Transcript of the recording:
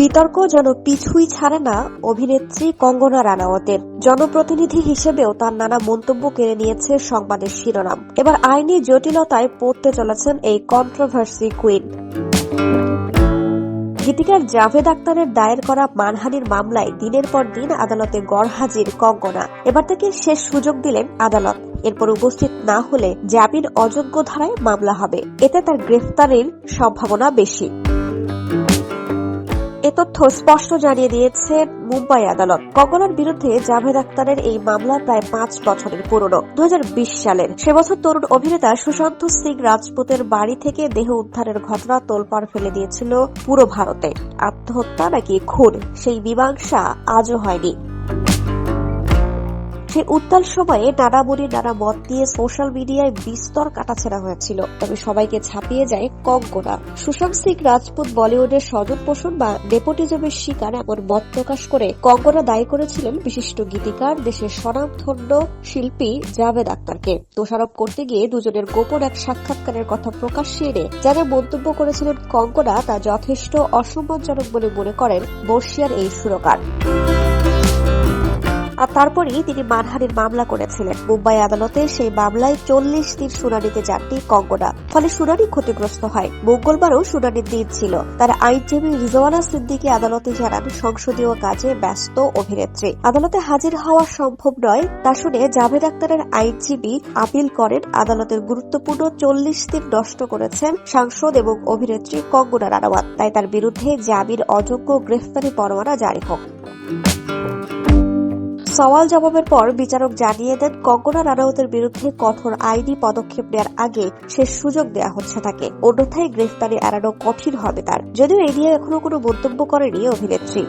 বিতর্ক যেন পিছুই ছাড়ে না অভিনেত্রী কঙ্গনা রানাওয়াতের। জনপ্রতিনিধি হিসেবেও তার নানা মন্তব্য কেড়ে নিয়েছে সংবাদের শিরোনাম। এবার আইনি জটিলতায় পড়তে চলেছেন এই কন্ট্রোভার্সি কুইন গীতিকার জাভেদ আক্তারের দায়ের করা মানহানির মামলায় দিনের পর দিন আদালতে গড়হাজির কঙ্গনা। এবার তাকে শেষ সুযোগ দিলেন আদালত। এরপর উপস্থিত না হলে জামিন অযোগ্য ধারায় মামলা হবে। এতে তার গ্রেফতারের সম্ভাবনা বেশি। তথ্য স্পষ্ট জানিয়ে দিয়েছে মুম্বাই আদালত। কঙ্গনার বিরুদ্ধে জাভেদ আক্তারের এই মামলা প্রায় পাঁচ বছরের পুরনো। দু হাজার বিশ সালের সে বছর তরুণ অভিনেতা সুশান্ত সিং রাজপুতের বাড়ি থেকে দেহ উদ্ধারের ঘটনা তোলপাড় ফেলে দিয়েছিল পুরো ভারতে। আত্মহত্যা নাকি খুন? সেই মীমাংসা আজও হয়নি। সেই উত্তাল সময়ে নানা মুনি নানা মত দিয়ে সোশ্যাল মিডিয়ায় বিস্তর কাটাছেড়া হয়েছিল। তবে সবাইকে ছাপিয়ে যায় কঙ্গনা সুশান্ত সিং রাজপুত বলিউডের স্বজন পোষণ বা নেপোটিজমের শিকার এমন মত প্রকাশ করে কঙ্গনা দায়ী করেছিলেন বিশিষ্ট গীতিকার, দেশের স্বনামধন্য শিল্পী জাভেদ আক্তারকে। দোষারোপ করতে গিয়ে দুজনের গোপন এক সাক্ষাৎকারের কথা প্রকাশ্যে এনে যারা মন্তব্য করেছিলেন কঙ্গনা তা যথেষ্ট অসম্মানজনক বলে মনে করেন বর্ষিয়ার এই সুরকার। আর তারপরেই তিনি মানহানির মামলা করেছিলেন। মুম্বাই আদালতে সেই মামলায় চল্লিশ দিন শুনানিতে যাননি কঙ্গনা। ফলে শুনানি ক্ষতিগ্রস্ত হয়। মঙ্গলবারও শুনানির দিন ছিল। তার আইনজীবী রিজওয়ানা সিদ্দিকী আদালতে জানান, সংসদীয় কাজে ব্যস্ত অভিনেত্রী। আদালতে হাজির হওয়া সম্ভব নয়। তা শুনে জাভেদ আক্তারের আইনজীবী আপিল করেন। আদালতের গুরুত্বপূর্ণ চল্লিশ দিন নষ্ট করেছেন সাংসদ এবং অভিনেত্রী কঙ্গনা রানাওয়াত। তাই তার বিরুদ্ধে জামিন অযোগ্য গ্রেফতারি পরোয়ানা জারি হোক। সওয়াল জবাবের পর বিচারক জানিয়ে দেন কঙ্গনা রানাউতের বিরুদ্ধে কঠোর আইনি পদক্ষেপ নেওয়ার আগে শেষ সুযোগ দেওয়া হচ্ছে তাকে। অন্যথায় গ্রেফতারি এড়ানো কঠিন হবে তার। যদিও এ নিয়ে এখনও কোনো মন্তব্য করেনি অভিনেত্রী।